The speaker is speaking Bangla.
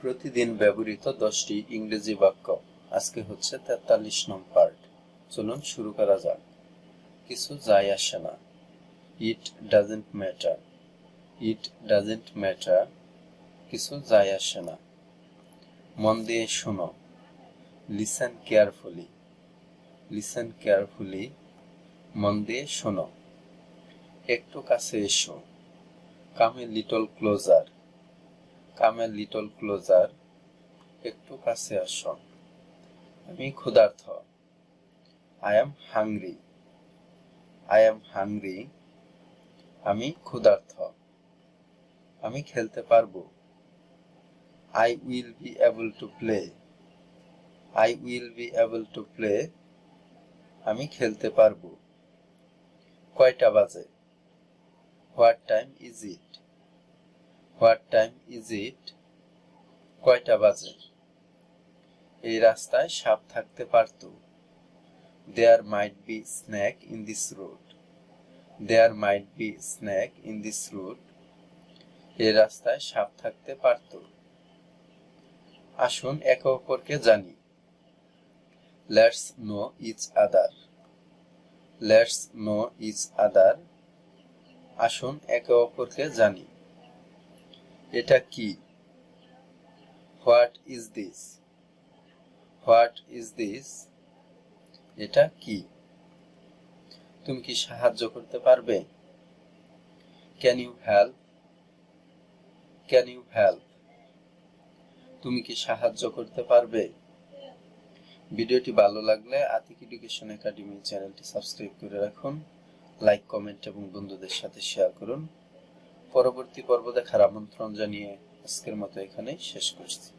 প্রতিদিন ব্যবহৃত দশটি ইংরেজি বাক্য। আজকে হচ্ছে তেতাল্লিশ নং পার্ট। চলুন শুরু করা যাক। কিছু যায় আসে না। It doesn't matter it doesn't matter কিছু যায় আসে না। মন দিয়ে শোনো। লিসেন কেয়ারফুলি লিসেন কেয়ারফুলি মন দিয়ে শোনো। একটু কাছে এসো। Come a little closer come little closer, একটু কাছে আসো। আমি ক্ষুধার্থ I am hungry I am hungry আমি ক্ষুধার্থ আমি খেলতে পারব। I will be able to play I will be able to play আমি খেলতে পারব। কয়টা বাজে? What time is it what time is it কয়টা বাজে? এই রাস্তায় সাপ থাকতে পারত। There might be snack in this road there might be snack in this road এই রাস্তায় সাপ থাকতে পারত। আসুন একে অপরকে জানি। Let's know each other let's know each other আসুন একে অপরকে জানি। এটা কি? What is this what is this এটা কি? তুমি কি সাহায্য করতে পারবে? Can you help can you help তুমি কি সাহায্য করতে পারবে? ভিডিওটি ভালো লাগলে আতিক এডুকেশন একাডেমি চ্যানেলটি সাবস্ক্রাইব করে রাখুন, লাইক, কমেন্ট এবং বন্ধুদের সাথে শেয়ার করুন। পরবর্তী পর্ব দেখার আমন্ত্রণ জানিয়ে আজকের মতো এখানেই শেষ করছি।